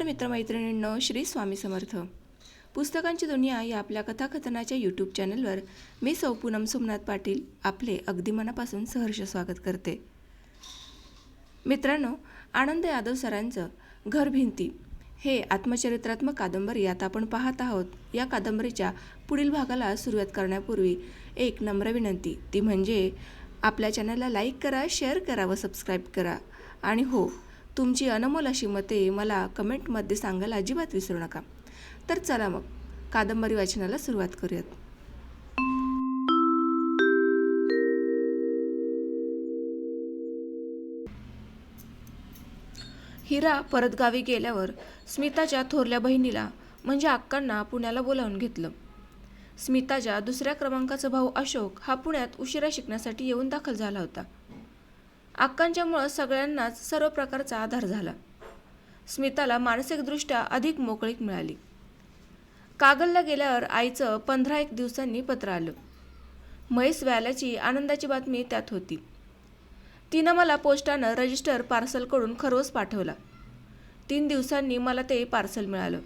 नमस्कार मित्रमैत्रिणींनो श्री स्वामी समर्थ. पुस्तकांची दुनिया या आपल्या कथाकथनाच्या यूट्यूब चॅनलवर मी सौ पूनम सोमनाथ पाटील आपले अगदी मनापासून सहर्ष स्वागत करते. मित्रांनो आनंद यादव सरांचं घर भिंती हे आत्मचरित्रात्मक कादंबरी आता आपण पाहत आहोत. या कादंबरीच्या पुढील भागाला सुरुवात करण्यापूर्वी एक नम्र विनंती. ती म्हणजे आपल्या चॅनलला लाईक करा शेअर करा व सबस्क्राईब करा. आणि हो तुमची अनमोल अशी मते मला कमेंटमध्ये सांगायला अजिबात विसरू नका. तर चला मग कादंबरी वाचनाला सुरुवात करूयात. हिरा परत गावी गेल्यावर स्मिताच्या थोरल्या बहिणीला म्हणजे अक्कांना पुण्याला बोलावून घेतलं. स्मिताच्या दुसऱ्या क्रमांकाचा भाऊ अशोक हा पुण्यात उशिरा शिकण्यासाठी येऊन दाखल झाला होता. अक्कांच्यामुळं सगळ्यांनाच सर्व प्रकारचा आधार झाला. स्मिताला मानसिकदृष्ट्या अधिक मोकळीक मिळाली. कागलला गेल्यावर आईचं पंधरा एक दिवसांनी पत्र आलं. म्हैस व्याल्याची आनंदाची बातमी त्यात होती. तिनं मला पोस्टानं रजिस्टर पार्सलकडून खरवस पाठवला. तीन दिवसांनी मला ते पार्सल मिळालं.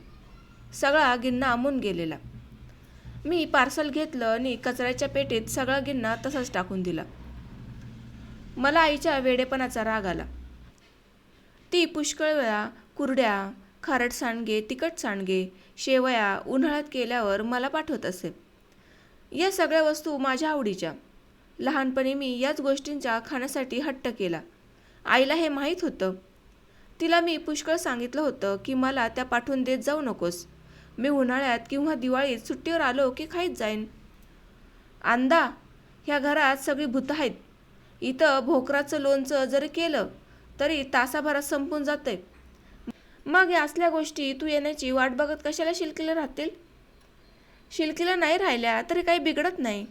सगळा गिन्ना आंबून गेलेला. मी पार्सल घेतलं आणि कचऱ्याच्या पेटीत सगळा गिन्ना तसाच टाकून दिला. मला आईच्या वेडेपणाचा राग आला. ती पुष्कळ वेळा कुरड्या खारट सांडगे तिखट सांडगे शेवया उन्हाळ्यात केल्यावर मला पाठवत असे. या सगळ्या वस्तू माझ्या आवडीच्या. लहानपणी मी याच गोष्टींचा खाण्यासाठी हट्ट केला. आईला हे माहीत होतं. तिला मी पुष्कळ सांगितलं होतं की मला त्या पाठवून देत जाऊ नकोस. मी उन्हाळ्यात किंवा दिवाळीत सुट्टीवर आलो की खाईत जाईन. अंदा ह्या घरात सगळी भूत आहेत. इथं भोकराचं लोणचं जरी केलं तरी तासाभरात संपून जाते मग या असल्या गोष्टी तू येण्याची वाट बघत कशाला शिलकीला राहतील? शिलकीला नाही राहिल्या तरी काही बिघडत नाही.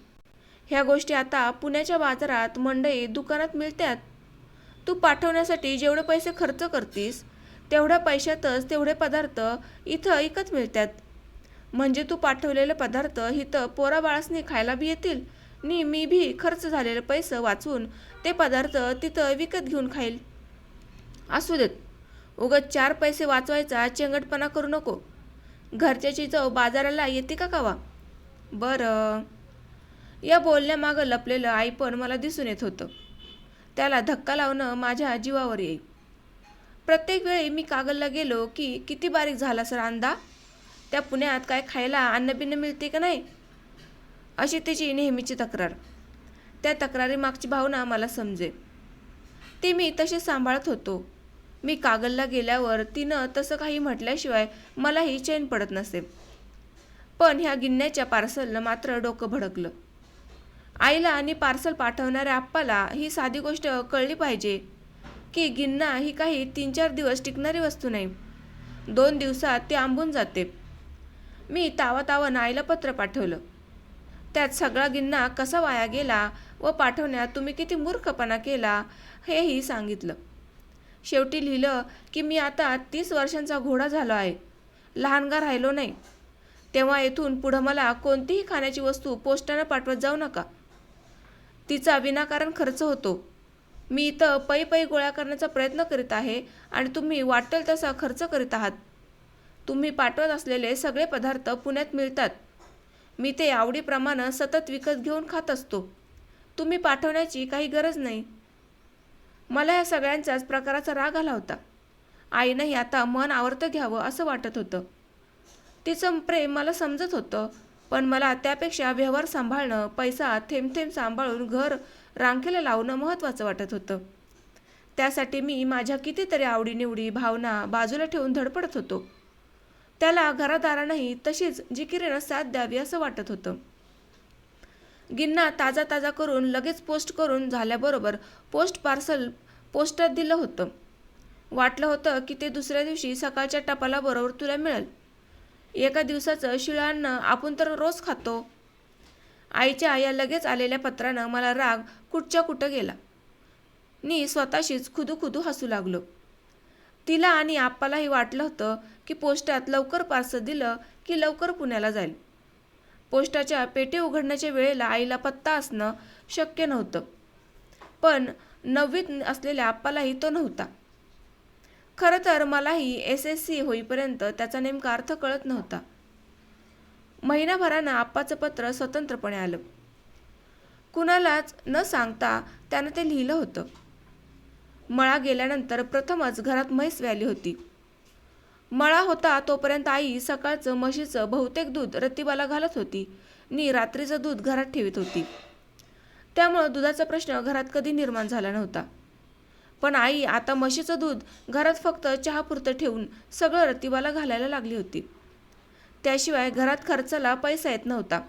ह्या गोष्टी आता पुण्याच्या बाजारात मंडई दुकानात मिळतात तू पाठवण्यासाठी जेवढे पैसे खर्च करतीस तेवढ्या पैशातच तेवढे पदार्थ इथं इकत मिळतात म्हणजे तू पाठवलेले पदार्थ इथं पोराबाळासनी खायला बी येतील नी मी भी खर्च झालेले पैसे वाचून ते पदार्थ तिथं विकत घेऊन खाईल. असू देत. उगत चार पैसे वाचवायचा चेंगटपणा करू नको. घरच्याची चव बाजाराला येते का कावा? बरं. या बोलण्यामागं लपलेलं आई पण मला दिसून येत होतं. त्याला धक्का लावणं माझ्या जीवावर येईल. प्रत्येक वेळी मी कागलला गेलो की किती बारीक झाला सर अंदा त्या पुण्यात काय खायला अन्नबिन्न मिळते का नाही? अशी तिची नेहमीची तक्रार. त्या तक्रारीमागची भावना मला समजे. ती मी तशी सांभाळत होतो. मी कागलला गेल्यावर तिनं तसं काही म्हटल्याशिवाय मलाही चैन पडत नसे. पण ह्या गिन्याच्या पार्सलनं मात्र डोकं भडकलं. आईला आणि पार्सल पाठवणाऱ्या आप्पाला ही साधी गोष्ट कळली पाहिजे की गिन्ना ही काही तीन चार दिवस टिकणारी वस्तू नाही. दोन दिवसात ती आंबून जाते. मी तावा तावानं आईला पत्र पाठवलं. त्यात सगळा गिन्ना कसा वाया गेला व पाठवण्यात तुम्ही किती मूर्खपणा केला हेही सांगितलं. शेवटी लिहिलं की मी आता तीस वर्षांचा घोडा झालो आहे. लहानगा राहिलो नाही. तेव्हा येथून पुढं मला कोणतीही खाण्याची वस्तू पोस्टानं पाठवत जाऊ नका. तिचा विनाकारण खर्च होतो. मी इथं पै पै गोळा करण्याचा प्रयत्न करीत आहे आणि तुम्ही वाटेल तसा खर्च करीत आहात. तुम्ही पाठवत असलेले सगळे पदार्थ पुण्यात मिळतात. मी ते आवडीप्रमाणे सतत विकत घेऊन खात असतो. तुम्ही पाठवण्याची काही गरज नाही. मला या सगळ्यांचाच प्रकाराचा राग आला होता. आईनंही आता मन आवर्त घ्यावं असं वाटत होतं. तिचं प्रेम मला समजत होतं पण मला त्यापेक्षा व्यवहार सांभाळणं पैसा थेंब थेंब सांभाळून घर रांखेला लावणं महत्त्वाचं वाटत होतं. त्यासाठी मी माझ्या कितीतरी आवडीनिवडी भावना बाजूला ठेवून धडपडत होतो. त्याला घरादारानंही तशीच जिकिरीनं साथ द्यावी असं वाटत होतं. गिन्ना ताजा ताजा करून लगेच पोस्ट करून झाल्याबरोबर पोस्ट पार्सल पोस्टात दिलं होतं. वाटलं होतं की ते दुसऱ्या दिवशी सकाळच्या टपालाबरोबर तुला मिळेल. एका दिवसाचं शिळान्न आपण तर रोज खातो. आईच्या या लगेच आलेल्या पत्रानं मला राग कुठच्या कुठं गेला. मी स्वतःशीच खुदू खुदू हसू लागलो. तिला आणि आप्पालाही वाटलं होतं की पोस्टात लवकर पार्सल दिलं की लवकर पुण्याला जाईल. पोस्टाच्या पेटी उघडण्याच्या वेळेला आईला पत्ता असणं शक्य नव्हतं. पण नववीत असलेल्या आप्पालाही तो नव्हता. खरं तर मलाही एस एस सी होईपर्यंत त्याचा नेमका अर्थ कळत नव्हता. महिनाभरानं आप्पाचं पत्र स्वतंत्रपणे आलं. कुणालाच न सांगता त्यानं ते लिहिलं होतं. मळा गेल्यानंतर प्रथमच घरात म्हैस व्याली होती. मळा होता तोपर्यंत आई सकाळचं म्हशीचं बहुतेक दूध रतिबाला घालत होती. नी रात्रीचं दूध घरात ठेवीत होती. त्यामुळं दुधाचा प्रश्न घरात कधी निर्माण झाला नव्हता. पण आई आता म्हशीचं दूध घरात फक्त चहापुरतं ठेवून सगळं रतिबाला घालायला लागली होती. त्याशिवाय घरात खर्चाला पैसा येत नव्हता.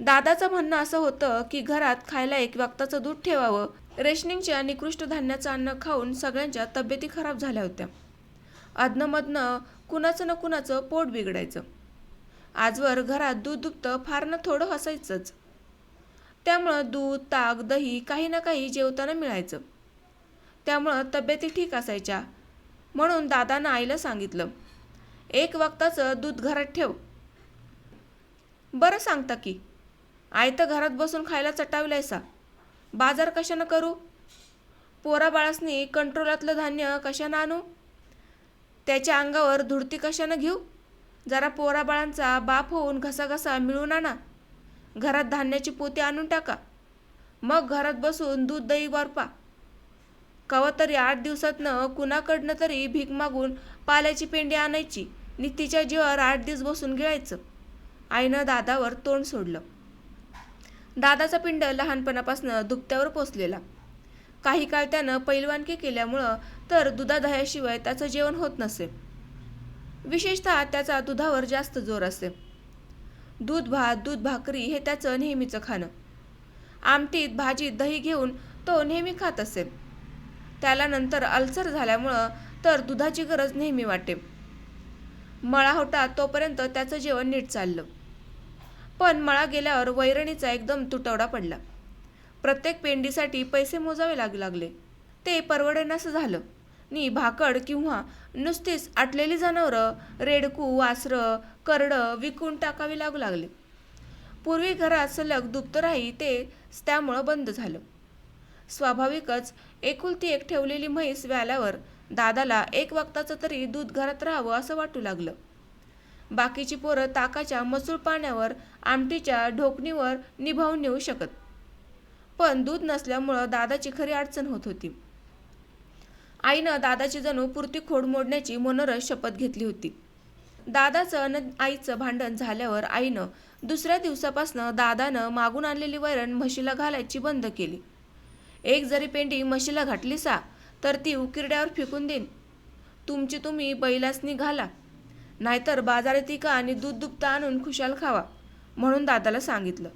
दादाचं म्हणणं असं होतं की घरात खायला एक वक्ताचं दूध ठेवावं रेशनिंगच्या निकृष्ट धान्याचं अन्न खाऊन सगळ्यांच्या तब्येती खराब झाल्या होत्या. अधनंमधनं कुणाचं ना कुणाचं पोट बिघडायचं. आजवर घरात दूध दुभतं फार ना थोडं हसायचंच. त्यामुळं दूध ताक दही काही ना काही जेवताना मिळायचं. त्यामुळं तब्येती ठीक असायच्या. म्हणून दादानं आईला सांगितलं एक वक्ताचं दूध घरात ठेव. बरं सांगता की. आई तर घरात बसून खायला चटावलायसा बाजार कशानं करू? पोरा बाळासनी कंट्रोलातलं धान्य कशानं आणू? त्याच्या अंगावर धुडती कशानं घेऊ? जरा पोरा बाळांचा बाप होऊन घसाघसा मिळून आणा. घरात धान्याची पोती आणून टाका. मग घरात बसून दूध दही वारपा. कवा तरी आठ दिवसातनं कुणाकडनं तरी भीक मागून पाल्याची पेंडी आणायची. नि तिच्या जीवावर आठ दिवस बसून गिळायचं. आईनं दादावर तोंड सोडलं. दादाचा पिंड लहानपणापासून दुपत्यावर पोचलेला. काही काळ त्यानं पैलवानकी केल्यामुळं तर दुधादह्याशिवाय त्याचं जेवण होत नसे. विशेषतः त्याचा दुधावर जास्त जोर असे. दूध भात दूध भाकरी हे त्याचं नेहमीचं खाणं. आमटीत भाजीत दही घेऊन तो नेहमी खात असे. त्याला नंतर अल्सर झाल्यामुळं तर दुधाची गरज नेहमी वाटे. मळा होता तोपर्यंत त्याचं जेवण नीट चाललं. पण मळा गेल्यावर वैरणीचा एकदम तुटवडा पडला. प्रत्येक पेंडीसाठी पैसे मोजावे लागू लागले. ते परवडेनासं झालं. नी भाकड किंवा नुसतीच आटलेली जनावरं रेडकू वासरं करडं विकून टाकावी लागू लागले. पूर्वी घरात सलग दुप्त राही ते त्यामुळं बंद झालं. स्वाभाविकच एकुलती एक ठेवलेली म्हैस व्याल्यावर दादाला एक वक्ताचं तरी दूध घरात राहावं असं वाटू लागलं. बाकीची पोरं ताकाच्या मसूळ पाण्यावर आमटीच्या ढोकणीवर निभावून नेऊ शकत. पण दूध नसल्यामुळं दादाची खरी अडचण होत होती. आईनं दादाची जणू पुरती खोड मोडण्याची मनोरस शपथ घेतली होती. दादाचं आणि आईचं भांडण झाल्यावर आईनं दुसऱ्या दिवसापासनं दादानं मागून आणलेली वैरण म्हशीला घालायची बंद केली. एक जरी पेंडी म्हशीला घातली सा तर ती उकिरड्यावर फेकून देईन. तुमची तुम्ही बैलासनी घाला. नाहीतर बाजारात का आणि दूध दुभता आणून खुशाल खावा. म्हणून दादाला सांगितलं.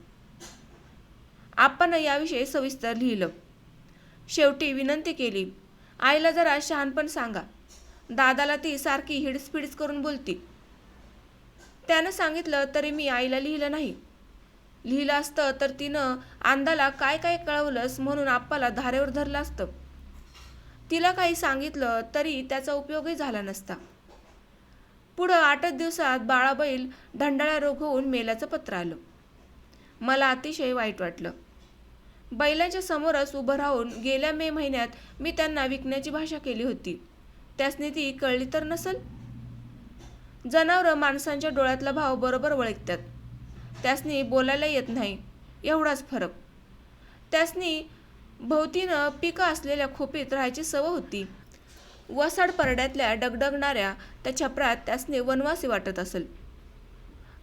आपण याविषयी सविस्तर लिहिलं. शेवटी विनंती केली. आईला जरा शहाणपण सांगा. दादाला ती सारखी हिडस्पिडस करून बोलती. त्यानं सांगितलं तरी मी आईला लिहिलं नाही. लिहिलं असतं तर तिनं आंदाला काय काय कळवलंस म्हणून आप्पाला धारेवर धरलं असतं. तिला काही सांगितलं तरी त्याचा उपयोगही झाला नसता. पुढं आठच दिवसात बाळाबैल ढंडाळा रोग होऊन मेल्याचं पत्र आलं. मला अतिशय वाईट वाटलं. बैलांच्या समोरच उभं राहून गेल्या मे महिन्यात मी त्यांना विकण्याची भाषा केली होती. त्यासनी ती कळली तर नसल? जनावरं माणसांच्या डोळ्यातला भाव बरोबर ओळखतात त्यासनी बोलायला येत नाही एवढाच फरक. त्यासनी भोवतीनं पिकं असलेल्या खोपीत राहायची सवय होती. वसाड परड्यातल्या डगडगणाऱ्या त्या छपरात त्यासने वनवासी वाटत असेल.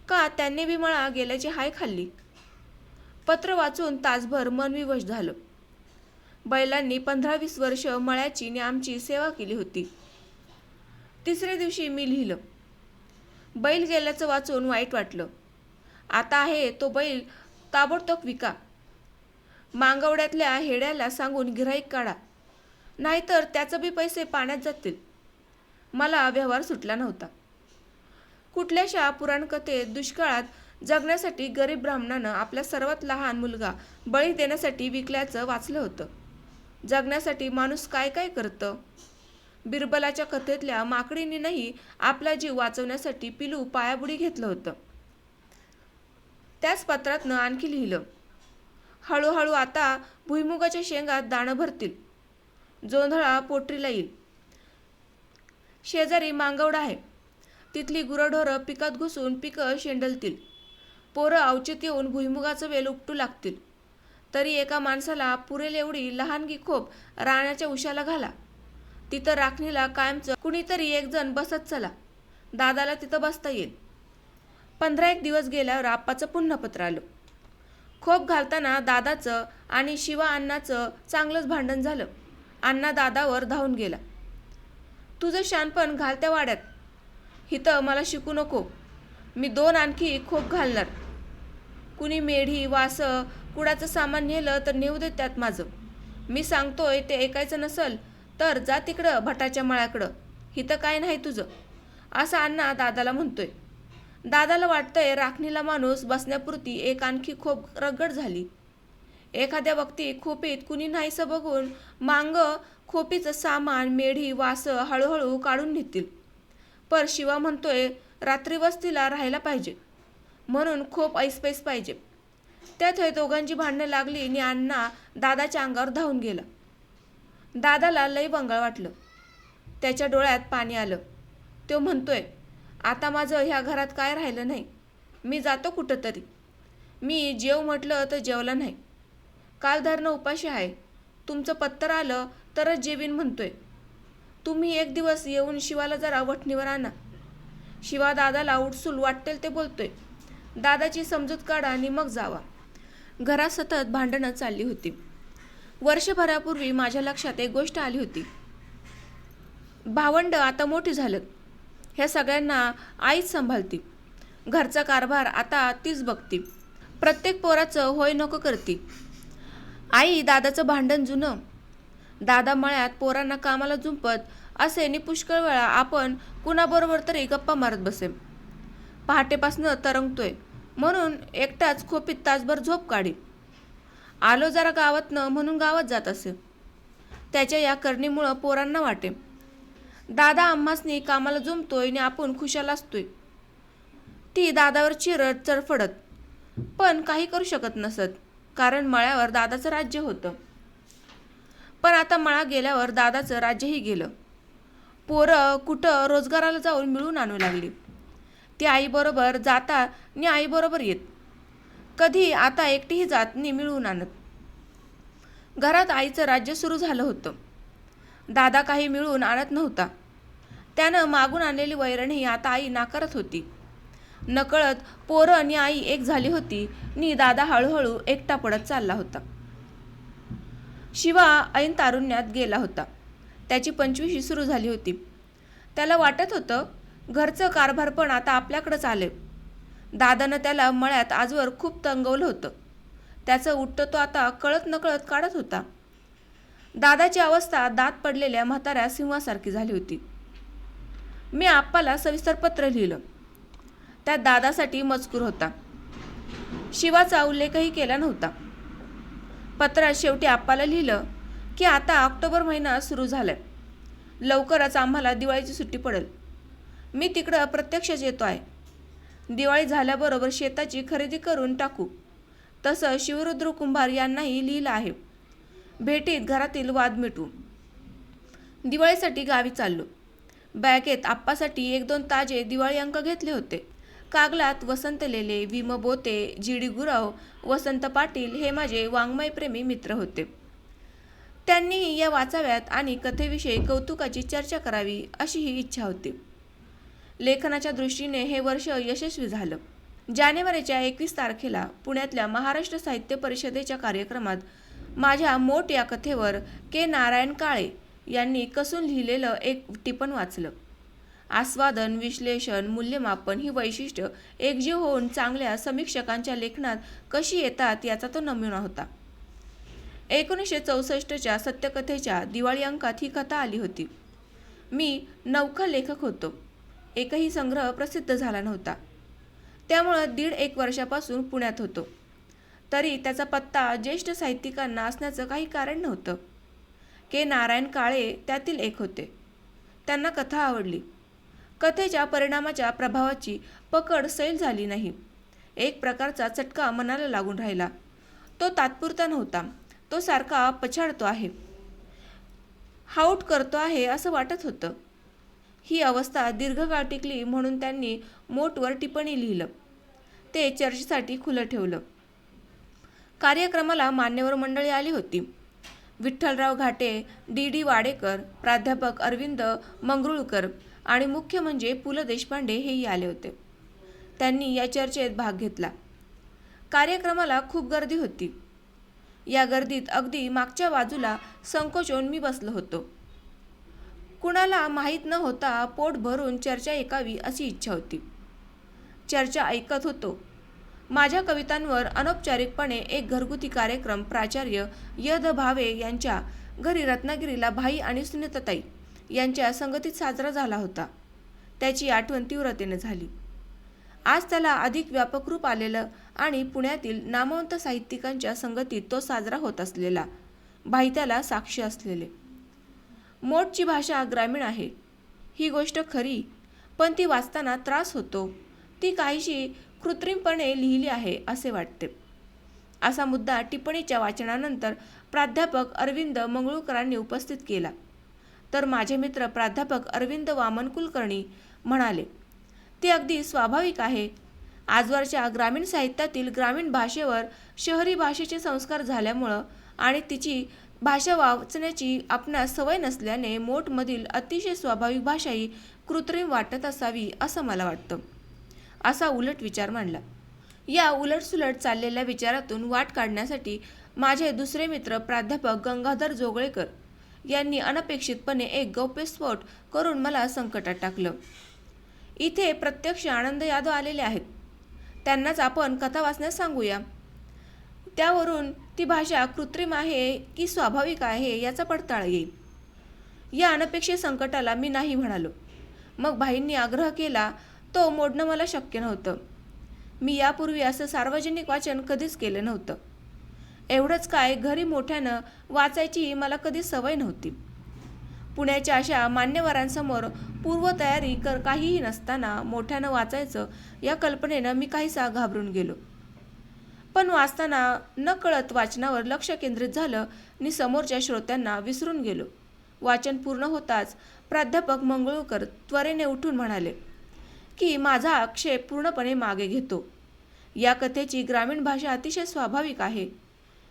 का त्यांनी बी मळा गेल्याची हाय खाल्ली? पत्र वाचून तासभर मन विवश झालं. बैलांनी पंधरा वीस वर्ष मळ्याची आणि आमची सेवा केली होती. तिसऱ्या दिवशी मी लिहिलं. बैल गेल्याचं वाचून वाईट वाटलं. आता आहे तो बैल ताबडतोब विका. मांगवड्यातल्या हेड्याला सांगून गिराईक काढा. नाहीतर त्याचं बी पैसे पाण्यात जातील. मला व्यवहार सुटला नव्हता. कुठल्याशा पुराणकथेत दुष्काळात जगण्यासाठी गरीब ब्राह्मणानं आपला सर्वात लहान मुलगा बळी देण्यासाठी विकल्याचं वाचलं होतं. जगण्यासाठी माणूस काय काय करतं? बिरबलाच्या कथेतल्या माकडीनीनंही आपला जीव वाचवण्यासाठी पिलू पायाबुडी घेतलं होतं. त्याच पत्रातनं आणखी लिहिलं हळूहळू आता भुईमुगाच्या शेंगात दाणं भरतील. जोंधळा पोटरीला येईल. शेजारी मांगवडा आहे. तिथली गुरंढोरं पिकात घुसून पिकं शेंडलतील. पोरं अवचित येऊन भुईमुगाचं वेल उपटू लागतील. तरी एका माणसाला पुरेल एवढी लहानगी खोप राण्याच्या उशाला घाला. तिथं राखणीला कायमचं कुणीतरी एक जण बसत चला. दादाला तिथं बसता येईल. पंधरा एक दिवस गेल्यावर आप्पाचं पुन्हा पत्र आलं. खोप घालताना दादाचं आणि शिवा अण्णाचं चांगलंच भांडण झालं. अण्णा दादावर धावून गेला. तुझं शानपण घालत्या वाड्यात. हिथं मला शिकू नको. मी दोन आणखी खोप घालणार. कुणी मेढी वासं कुडाचं सामान नेलं तर नेऊ दे त्यात माझं. मी सांगतोय ते ऐकायचं नसल तर जा तिकडं भटाच्या मळ्याकडं हिथं काय नाही तुझं. असं अण्णा दादाला म्हणतोय. दादाला वाटतंय राखणीला माणूस बसण्यापुरती एक आणखी खोप रगड झाली. एखाद्या व्यक्ती खोपीत कुणी नाहीसं बघून मांग खोपीचं सामान मेढी वासं हळूहळू काढून नेतील. पर शिवा म्हणतोय रात्री वस्तीला राहायला पाहिजे. म्हणून खोप ऐसपैस पाहिजे. त्यात हे दोघांची भांडणं लागली आणि अण्णा दादाच्या अंगावर धावून गेला. दादाला लई बंगाळ वाटलं. त्याच्या डोळ्यात पाणी आलं. तो म्हणतोय आता माझं ह्या घरात काय राहिलं नाही? मी जातो कुठं तरी मी जेव म्हटलं तर जेवला नाही. काल धरणं उपाशी आहे. तुमचं पत्तर आलं तरच जेवीन म्हणतोय. तुम्ही एक दिवस येऊन शिवाला जरा वठणीवर आणा. शिवा दादाला उठसूल वाटेल ते बोलतोय. दादाची समजूत काढा आणि मग जावा. घरात सतत भांडणं चालली होती. वर्षभरापूर्वी माझ्या लक्षात एक गोष्ट आली होती. भावंड आता मोठी झालं. ह्या सगळ्यांना आईच सांभाळती. घरचा कारभार आता तीच बघती. प्रत्येक पोराचं होय नको करती. आई दादाचं भांडण जुनं. दादा मळ्यात पोरांना कामाला जुंपत असे नि पुष्कळ वेळा आपण कुणाबरोबर तरी गप्पा मारत बसे. पहाटेपासनं तरंगतोय. म्हणून एकटाच खोपीत तासभर झोप काढी. आलो जरा गावातनं म्हणून गावात जात असे. त्याच्या या करणीमुळं पोरांना वाटे. दादा आम्हासनी कामाला जुंपतोय आणि आपण खुशाल असतोय. ती दादावर चिरत चरफडत. पण काही करू शकत नसत. कारण मळ्यावर दादाचं राज्य होतं. पण आता मळा गेल्यावर दादाचं राज्यही गेलं. पोरं कुठं रोजगाराला जाऊन मिळून आणू लागली. ती आईबरोबर जाता आणि आईबरोबर येत. कधी आता एकटीही जात नि मिळून आणत. घरात आईचं राज्य सुरू झालं होतं. दादा काही मिळून आणत नव्हता. त्यानं मागून आणलेली वैरणही आता आई नाकारत होती. नकळत पोरं आणि आई एक झाली होती. नि दादा हळूहळू एकटा पडत चालला होता. शिवा ऐन तारुण्यात गेला होता. त्याची पंचवीशी सुरू झाली होती. त्याला वाटत होतं घरचं कारभार पण आता आपल्याकडंच आले दादानं त्याला मळ्यात आजवर खूप तंगवलं होतं. त्याचं उठतं तो आता कळत नकळत काढत होता. दादाची अवस्था दात पडलेल्या म्हाताऱ्या सिंहासारखी झाली होती. मी आप्पाला सविस्तर पत्र लिहिलं. त्या दादासाठी मजकूर होता. शिवाचा उल्लेखही केला नव्हता. पत्रात शेवटी आप्पाला लिहिलं की आता ऑक्टोबर महिना सुरू झालाय. लवकरच आम्हाला दिवाळीची सुट्टी पडेल. मी तिकडं प्रत्यक्षच येतो आहे. दिवाळी झाल्याबरोबर शेताची खरेदी करून टाकू. तसं शिवरुद्र कुंभार यांनाही लिहिलं आहे. भेटीत घरातील वाद मिटू. दिवाळीसाठी गावी चाललो. बॅगेत आप्पासाठी एक दोन ताजे दिवाळी अंक घेतले होते. कागलात वसंत लेले विम बोते जी डी गुराव वसंत पाटील हे माझे वाङ्मयप्रेमी मित्र होते. त्यांनीही या वाचाव्यात आणि कथेविषयी कौतुकाची चर्चा करावी अशीही इच्छा होती. लेखनाच्या दृष्टीने हे वर्ष यशस्वी झालं. जानेवारीच्या एकवीस तारखेला पुण्यातल्या महाराष्ट्र साहित्य परिषदेच्या कार्यक्रमात माझ्या मोठ या कथेवर के. नारायण काळे यांनी कसून लिहिलेलं एक टिपण वाचलं. आस्वादन विश्लेषण मूल्यमापन ही वैशिष्ट्य एकजीव होऊन चांगल्या समीक्षकांच्या लेखनात कशी येतात याचा तो नमुना होता. एकोणीसशे चौसष्टच्या सत्यकथेच्या दिवाळी अंकात ही कथा आली होती. मी नौका लेखक होतो. एकही संग्रह प्रसिद्ध झाला नव्हता. त्यामुळं दीड एक वर्षापासून पुण्यात होतो. तरी त्याचा पत्ता ज्येष्ठ साहित्यिकांना असण्याचं काही कारण नव्हतं. के. नारायण काळे त्यातील एक होते. त्यांना कथा आवडली. कथेच्या परिणामाच्या प्रभावाची पकड सैल झाली नाही. एक प्रकारचा चटका मनाला लागून राहिला. तो तात्पुरता नव्हता. तो सारखा पछाडतो आहे. हाऊट करतो आहे असं वाटत होतं. ही अवस्था दीर्घकाळ टिकली म्हणून त्यांनी मोटवर टिप्पणी लिहिलं. ते चर्चेसाठी खुलं ठेवलं. कार्यक्रमाला मान्यवर मंडळी आली होती. विठ्ठलराव घाटे डी डी वाडेकर प्राध्यापक अरविंद मंगरुळकर आणि मुख्य म्हणजे पु ल देशपांडे हेही आले होते. त्यांनी या चर्चेत भाग घेतला. कार्यक्रमाला खूप गर्दी होती. या गर्दीत अगदी मागच्या बाजूला संकोचून मी बसलो होतो. कुणाला माहीत न होता पोट भरून चर्चा ऐकावी अशी इच्छा होती. चर्चा ऐकत होतो. माझ्या कवितांवर अनौपचारिकपणे एक घरगुती कार्यक्रम प्राचार्य य द भावे यांच्या घरी रत्नागिरीला भाई आणि सुनीताताई यांच्या संगतीत साजरा झाला होता. त्याची आठवण तीव्रतेने झाली. आज त्याला अधिक व्यापक रूप आलेलं आणि पुण्यातील नामवंत साहित्यिकांच्या संगतीत तो साजरा होत असलेला भाईत्याला साक्षी असलेले. मोठची भाषा ग्रामीण आहे. ही गोष्ट खरी पण ती वाचताना त्रास होतो. ती काहीशी कृत्रिमपणे लिहिली आहे असे वाटते. असा मुद्दा टिप्पणीच्या वाचनानंतर प्राध्यापक अरविंद मंगळूकरांनी उपस्थित केला. तर माझे मित्र प्राध्यापक अरविंद वामन कुलकर्णी म्हणाले ते अगदी स्वाभाविक आहे. आजवरच्या ग्रामीण साहित्यातील ग्रामीण भाषेवर शहरी भाषेचे संस्कार झाल्यामुळं आणि तिची भाषा वाचण्याची आपणास सवय नसल्याने मोठमधील अतिशय स्वाभाविक भाषाही कृत्रिम वाटत असावी असं मला वाटतं. असा उलट विचार मांडला. या उलटसुलट चाललेल्या विचारातून वाट काढण्यासाठी माझे दुसरे मित्र प्राध्यापक गंगाधर जोगळेकर यांनी अनपेक्षितपणे एक गौप्यस्फोट करून मला संकटात टाकलं. इथे प्रत्यक्ष आनंद यादव आलेले आहेत. त्यांनाच आपण कथा वाचण्यास सांगूया. त्यावरून ती भाषा कृत्रिम आहे की स्वाभाविक आहे याचा पडताळा येईल. या अनपेक्षित संकटाला मी नाही म्हणालो. मग भाईंनी आग्रह केला तो मोडणं मला शक्य नव्हतं. मी यापूर्वी असं सार्वजनिक वाचन कधीच केलं नव्हतं. एवढंच काय घरी मोठ्यानं वाचायची मला कधी सवय नव्हती. पुण्याच्या अशा मान्यवरांसमोर पूर्वतयारी कर काहीही नसताना मोठ्यानं वाचायचं या कल्पनेनं मी काहीसा घाबरून गेलो. पण वाचताना नकळत वाचनावर लक्ष केंद्रित झालं आणि समोरच्या श्रोत्यांना विसरून गेलो. वाचन पूर्ण होताच प्राध्यापक मंगळूकर त्वरेने उठून म्हणाले की माझा आक्षेप पूर्णपणे मागे घेतो. या कथेची ग्रामीण भाषा अतिशय स्वाभाविक आहे.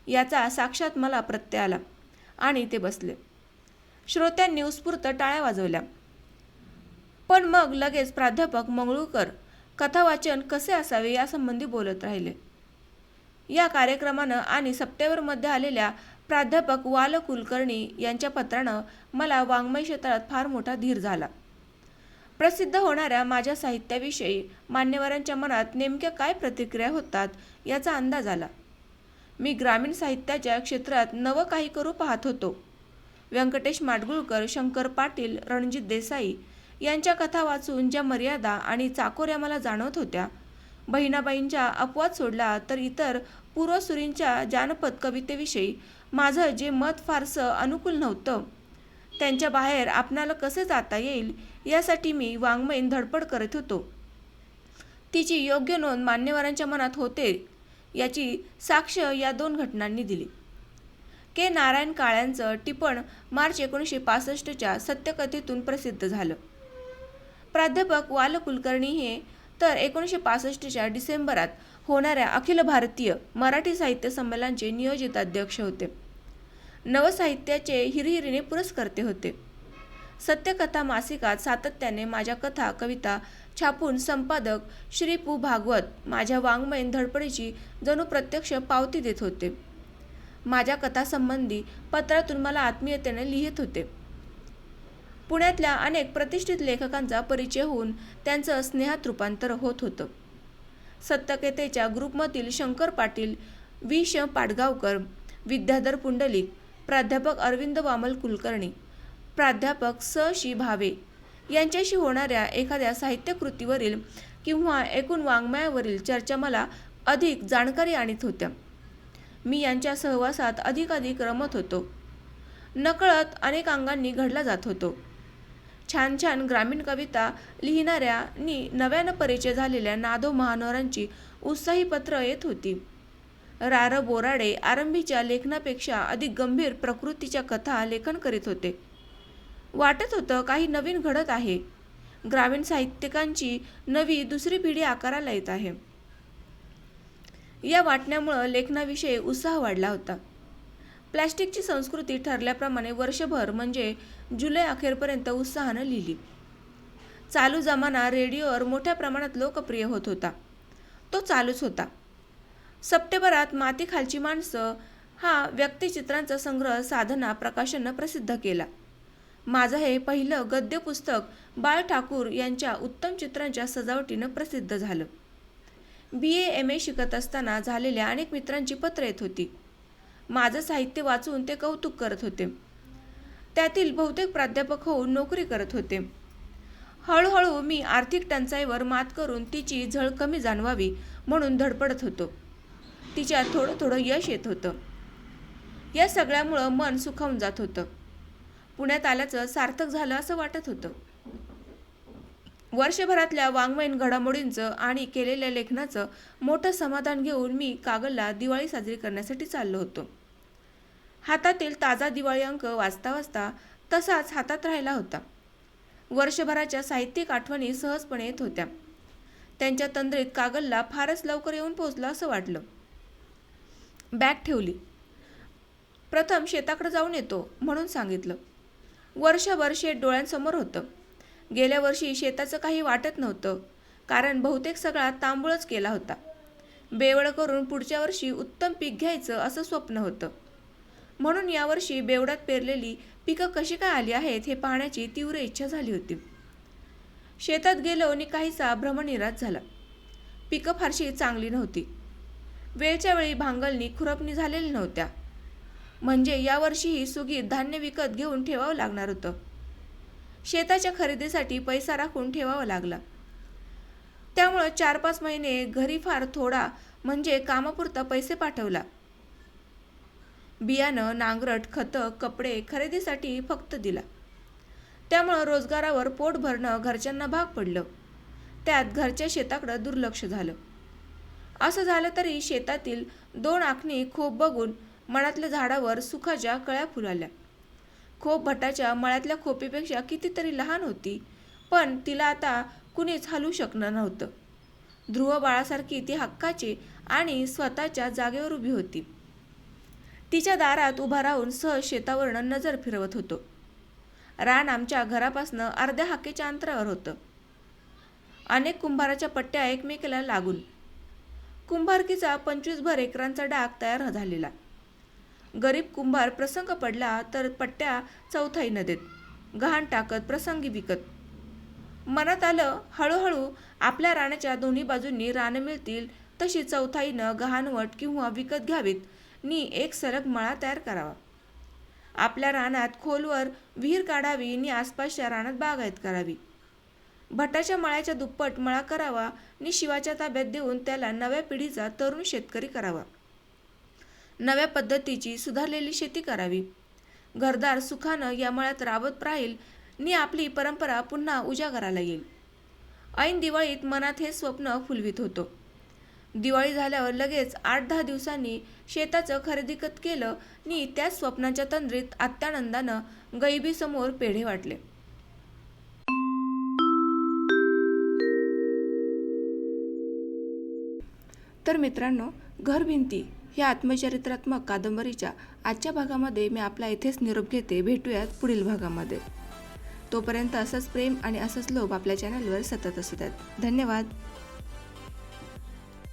याचा साक्षात मला प्रत्यय आला. आणि ते बसले. श्रोत्यांनी उत्स्फूर्त टाळ्या वाजवल्या. पण मग लगेच प्राध्यापक मंगळूकर कथावाचन कसे असावे यासंबंधी बोलत राहिले. या कार्यक्रमानं आणि सप्टेंबरमध्ये आलेल्या प्राध्यापक वाल कुलकर्णी यांच्या पत्रानं मला वाङ्मय क्षेत्रात फार मोठा धीर झाला. प्रसिद्ध होणाऱ्या माझ्या साहित्याविषयी मान्यवरांच्या मनात नेमक्या काय प्रतिक्रिया होतात याचा अंदाज आला. मी ग्रामीण साहित्याच्या क्षेत्रात नवं काही करू पाहत होतो. व्यंकटेश माडगुळकर शंकर पाटील रणजित देसाई यांच्या कथा वाचून ज्या मर्यादा आणि चाकोऱ्या मला जाणवत होत्या बहिणाबाईंच्या अपवाद सोडला तर इतर पूर्वसुरींच्या जानपद कवितेविषयी माझं जे मत फारसं अनुकूल नव्हतं त्यांच्या बाहेर आपणाला कसे जाता येईल यासाठी मी वाङ्मयीन धडपड करत होतो. तिची योग्य नोंद मान्यवरांच्या मनात होते याची साक्ष या दोन घटनांनी दिली. के. नारायण काळ्यांचं टिपण मार्च एकोणीसशे पासष्टच्या सत्यकथेतून प्रसिद्ध झालं. प्राध्यापक वाल कुलकर्णी हे तर एकोणीसशे पासष्टच्या डिसेंबरात होणाऱ्या अखिल भारतीय मराठी साहित्य संमेलनाचे नियोजित अध्यक्ष होते. नवसाहित्याचे हिरहिरीने पुरस्कर्ते होते. सत्यकथा मासिकात सातत्याने माझ्या कथा कविता छापून संपादक श्री पू भागवत माझ्या वाङ्मयीन धडपडीची जणू प्रत्यक्ष पावती देत होते. माझ्या कथासंबंधी पत्रातून मला आत्मीयतेने लिहित होते. पुण्यातल्या अनेक प्रतिष्ठित लेखकांचा परिचय होऊन त्यांचं स्नेहात रूपांतर होत होतं. सत्यकथेच्या ग्रुपमधील शंकर पाटील वि. श. पाडगावकर विद्याधर पुंडलिक प्राध्यापक अरविंद वामल कुलकर्णी प्राध्यापक स. शी. भावे यांच्याशी होणाऱ्या एखाद्या साहित्यकृतीवरील किंवा एकूण वाङ्मयावरील चर्चा मला अधिक जाणकारी आणत होत्या. मी यांच्या सहवासात अधिकाधिक रमत होतो. नकळत अनेक अंगांनी घडला जात होतो. छान छान ग्रामीण कविता लिहिणाऱ्यांनी नव्यानं परिचय झालेल्या नादो महानोरांची उत्साही पत्र येत होती. रार बोराडे आरंभीच्या लेखनापेक्षा अधिक गंभीर प्रकृतीच्या कथा लेखन करीत होते. वाटत होतं काही नवीन घडत आहे. ग्रामीण साहित्यिकांची नवी दुसरी पिढी आकाराला येत आहे. या वाटण्यामुळं लेखनाविषयी उत्साह वाढला होता. प्लॅस्टिकची संस्कृती ठरल्याप्रमाणे वर्षभर म्हणजे जुलै अखेरपर्यंत उत्साहानं लिहिली. चालू जमाना रेडिओवर मोठ्या प्रमाणात लोकप्रिय होत होता. तो चालूच होता. सप्टेंबरात मातीखालची माणसं हा व्यक्तिचित्रांचा संग्रह साधना प्रकाशननं प्रसिद्ध केला. माझं हे पहिलं गद्य पुस्तक बाळ ठाकूर यांच्या उत्तम चित्रांच्या सजावटीनं प्रसिद्ध झालं. बी ए एम ए शिकत असताना झालेल्या अनेक मित्रांची पत्र येत होती. माझं साहित्य वाचून ते कौतुक करत होते. त्यातील बहुतेक प्राध्यापक होऊन नोकरी करत होते. हळूहळू मी आर्थिक टंचाईवर मात करून तिची झळ कमी जाणवावी म्हणून धडपडत होतो. तिच्यात थोडं थोडं यश येत होतं. या सगळ्यामुळं मन सुखावून जात होतं. पुण्यात आल्याचं सार्थक झालं असं वाटत होतं. वर्षभरातल्या वाङ्मयीन घडामोडींचं आणि केलेल्या लेखनाचं मोठं समाधान घेऊन मी कागलला दिवाळी साजरी करण्यासाठी चाललो होतो. हातातील ताजा दिवाळी अंक वाचता वाचता तसाच हातात राहिला होता. वर्षभराच्या साहित्यिक आठवणी सहजपणे येत होत्या. त्यांच्या तंद्रीत कागलला फारच लवकर येऊन पोहोचलं असं वाटलं. बॅग ठेवली. प्रथम शेताकडे जाऊन येतो म्हणून सांगितलं. वर्षभर शेत डोळ्यांसमोर होतं. गेल्या वर्षी शेताचं काही वाटत नव्हतं कारण बहुतेक सगळा तांबूळच केला होता. बेवड करून पुढच्या वर्षी उत्तम पीक घ्यायचं असं स्वप्न होतं. म्हणून यावर्षी बेवड्यात पेरलेली पिकं कशी काय आली आहेत हे पाहण्याची तीव्र इच्छा झाली होती. शेतात गेलो आणि काहीसा भ्रमनिराश झाला. पिकं फारशी चांगली नव्हती. वेळच्या वेळी भांगलनी खुरपणी झालेली नव्हत्या. म्हणजे यावर्षीही सुगीत धान्य विकत घेऊन ठेवावं लागणार होतं. शेताच्या खरेदीसाठी पैसा राखून ठेवावा लागला. त्यामुळं चार पाच महिने घरी फार थोडा म्हणजे कामापुरता पैसे पाठवला. बियाणं नांगरट खतं कपडे खरेदीसाठी फक्त दिला. त्यामुळं रोजगारावर पोट भरणं घरच्यांना भाग पडलं. त्यात घरच्या शेताकडं दुर्लक्ष झालं. असं झालं तरी शेतातील दोन आखणी खूप बघून मळ्यातल्या झाडावर सुखाच्या कळ्या फुलाल्या. खोप भटाच्या मळ्यातल्या खोपीपेक्षा कितीतरी लहान होती पण तिला आता कुणीच हलू शकणार नव्हतं. ध्रुव बाळासारखी ती हक्काची आणि स्वतःच्या जागेवर उभी होती. तिच्या दारात उभा राहून सहज शेतावरनं नजर फिरवत होतो. रान आमच्या घरापासनं अर्ध्या हाकेच्या अंतरावर होतं. अनेक कुंभाराच्या पट्ट्या एकमेकीला लागून. कुंभारकीचा पंचवीसभर एकरांचा डाग तयार झालेला. गरीब कुंभार प्रसंग पडला तर पट्ट्या चौथाईनं देत गहाण टाकत प्रसंगी विकत. मनात आलं हळूहळू आपल्या रानाच्या दोन्ही बाजूंनी रानं मिळतील तशी चौथाईनं गहाणवट किंवा विकत घ्यावीत. नी एक सरग मळा तयार करावा. आपल्या रानात खोलवर विहीर काढावी नि आसपासच्या रानात बागायत करावी. भटाच्या मळ्याच्या दुप्पट मळा करावा नि शिवाच्या ताब्यात देऊन त्याला नव्या पिढीचा तरुण शेतकरी करावा. नव्या पद्धतीची सुधारलेली शेती करावी. घरदार सुखानं या मळ्यात राबत राहील नि आपली परंपरा पुन्हा उजागराला येईल. ऐन दिवाळीत मनात हे स्वप्न फुलवित होतो. दिवाळी झाल्यावर लगेच आठ दहा दिवसांनी शेताचं खरेदीकत केलं नि त्याच स्वप्नाच्या तंद्रीत आत्यानंदानं गैबीसमोर पेढे वाटले. तर मित्रांनो घरभिंती या आत्मचरित्रात्मक कादंबरीच्या आजच्या भागामध्ये मी आपला इथेच निरोप घेते. भेटूयात पुढील भागामध्ये. तोपर्यंत असंच प्रेम आणि असंच लोभ आपल्या चॅनलवर सतत असू द्यात. धन्यवाद.